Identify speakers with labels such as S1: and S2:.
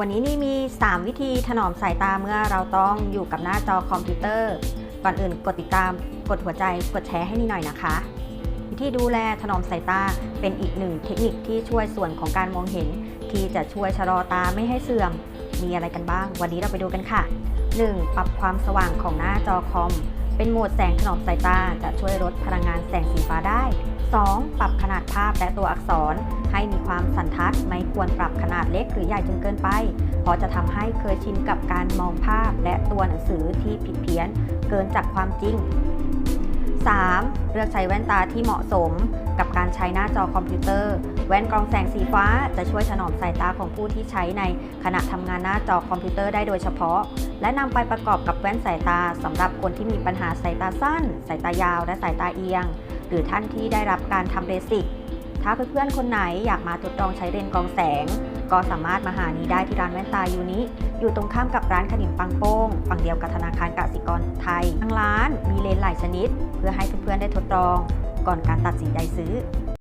S1: วันนี้นี่มี 3 วิธีถนอมสายตาเมื่อเราต้องอยู่กับหน้าจอคอมพิวเตอร์ ก่อนอื่นกดติดตาม กดหัวใจ กดแชร์ให้นี่หน่อยนะคะ วิธีดูแลถนอมสายตาเป็นอีกหนึ่งเทคนิคที่ช่วยส่วนของการมองเห็น ที่จะช่วยชะลอตาไม่ให้เสื่อม มีอะไรกันบ้าง วันนี้เราไปดูกันค่ะ 1. ปรับความสว่างของหน้าจอคอม เป็นโหมดแสงถนอมสายตาจะช่วยลดพลังงานแสงสีฟ้าได้ 2. ปรับขนาดภาพและตัวอักษร ให้มีความสันทัดไม่ควรปรับขนาดเล็กหรือใหญ่จนเกินไป เพราะจะทำให้เคยชินกับการมองภาพและตัวหนังสือที่ผิดเพี้ยนเกินจากความจริง 3. เลือกใช้แว่นตาที่เหมาะสม กับการใช้หน้าจอคอมพิวเตอร์ แว่นกรองแสงสีฟ้าจะช่วยถนอมสายตาของผู้ที่ใช้ในขณะทำงานหน้าจอคอมพิวเตอร์ได้โดยเฉพาะ และนำไปประกอบกับแว่นสายตาสำหรับคนที่มีปัญหาสายตาสั้น สายตายาว และสายตาเอียง หรือท่านที่ได้รับการทำเลสิกถ้าเพื่อนๆคนไหนอยากมาทดลองใช้เลนส์กองแสง ก็สามารถมาหานี้ได้ที่ร้านแว่นตายูนิอยู่ตรงข้ามกับร้านขนิมปังโป้งฝั่งเดียวกับธนาคารกสิกรไทยทางร้านมีเลนส์หลายชนิด เพื่อให้เพื่อนๆได้ทดลอง ก่อนการตัดสินใจซื้อ